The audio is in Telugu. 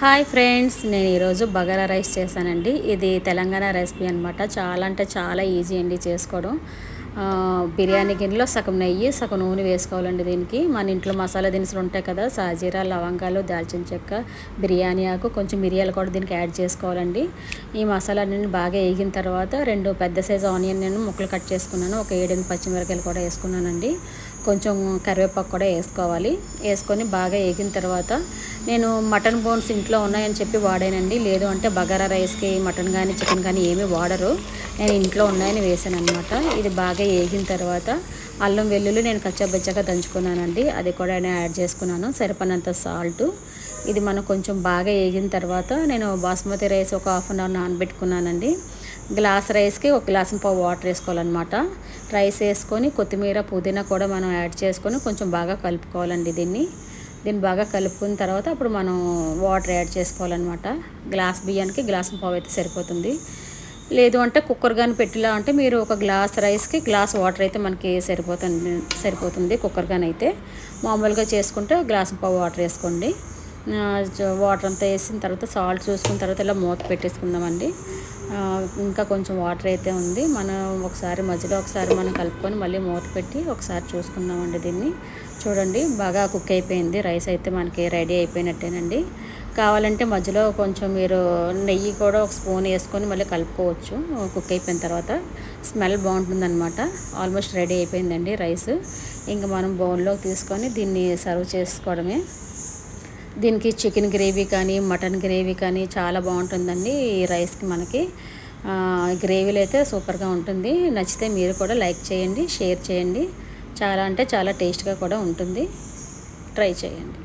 హాయ్ ఫ్రెండ్స్ నేను ఈరోజు బగారా రైస్ చేశానండి. ఇది తెలంగాణ రెసిపీ అనమాట చాలా అంటే చాలా ఈజీ అండి చేసుకోవడం. బిర్యానీ గిన్నెలో సగం నెయ్యి సగం నూనె వేసుకోవాలండి దీనికి. మన ఇంట్లో మసాలా దినుసులు ఉంటాయి కదా సాజీరా లవంగాలు దాల్చిన చెక్క బిర్యానీ ఆకు కొంచెం మిరియాలు కూడా దీనికి యాడ్ చేసుకోవాలండి. ఈ మసాలా నేను బాగా వేగిన తర్వాత రెండు పెద్ద సైజు ఆనియన్ నేను ముక్కలు కట్ చేసుకున్నాను. ఒక ఏడెనిమిది పచ్చిమిరకాయలు కూడా వేసుకున్నానండి. కొంచెం కరివేపాకు కూడా వేసుకోవాలి. వేసుకొని బాగా వేగిన తర్వాత నేను మటన్ బోన్స్ ఇంట్లో ఉన్నాయని చెప్పి వాడానండి. లేదు అంటే బగారా రైస్కి మటన్ కానీ చికెన్ కానీ ఏమీ వాడరు. నేను ఇంట్లో ఉన్నాయని వేసాను అనమాట ఇది బాగా వేగిన తర్వాత అల్లం వెల్లుల్లి నేను కచ్చాబచ్చాగా దంచుకున్నానండి. అది కూడా నేను యాడ్ చేసుకున్నాను. సరిపడినంత సాల్ట్. ఇది మనం కొంచెం బాగా వేగిన తర్వాత నేను బాస్మతి రైస్ ఒక హాఫ్ అన్ అవర్ నానబెట్టుకున్నానండి. గ్లాస్ రైస్కి ఒక గ్లాస్ పావు వాటర్ వేసుకోవాలన్నమాట. రైస్ వేసుకొని కొత్తిమీర పుదీనా కూడా మనం యాడ్ చేసుకొని కొంచెం బాగా కలుపుకోవాలండి దీన్ని. దీన్ని బాగా కలుపుకున్న తర్వాత అప్పుడు మనం వాటర్ యాడ్ చేసుకోవాలన్నమాట. గ్లాస్ బియ్యానికి గ్లాస్ పావు అయితే సరిపోతుంది. లేదు అంటే కుక్కర్ కానీ పెట్టిలా అంటే మీరు ఒక గ్లాస్ రైస్కి గ్లాస్ వాటర్ అయితే మనకి సరిపోతుంది సరిపోతుంది కుక్కర్ కానీ అయితే. మామూలుగా చేసుకుంటే గ్లాస్ పావు వాటర్ వేసుకోండి. వాటర్ అంతా వేసిన తర్వాత సాల్ట్ చూసుకున్న తర్వాత ఇలా మూత పెట్టేసుకుందామండి. ఇంకా కొంచెం వాటర్ అయితే ఉంది. మనం ఒకసారి మధ్యలో ఒకసారి మనం కలుపుకొని మళ్ళీ మూత పెట్టి ఒకసారి చూసుకుందామండి దీన్ని. చూడండి బాగా కుక్ అయిపోయింది. రైస్ అయితే మనకి రెడీ అయిపోయినట్టేనండి. కావాలంటే మధ్యలో కొంచెం మీరు నెయ్యి కూడా ఒక స్పూన్ వేసుకొని మళ్ళీ కలుపుకోవచ్చు. కుక్ అయిపోయిన తర్వాత స్మెల్ బాగుంటుందన్నమాట. ఆల్మోస్ట్ రెడీ అయిపోయిందండి రైస్. ఇంకా మనం బౌన్లోకి తీసుకొని దీన్ని సర్వ్ చేసుకోవడమే. దీనికి చికెన్ గ్రేవీ కానీ మటన్ గ్రేవీ కానీ చాలా బాగుంటుందండి ఈ రైస్కి మనకి. గ్రేవీలు అయితే సూపర్గా ఉంటుంది. నచ్చితే మీరు కూడా లైక్ చేయండి షేర్ చేయండి. చాలా అంటే చాలా టేస్ట్గా కూడా ఉంటుంది. ట్రై చేయండి.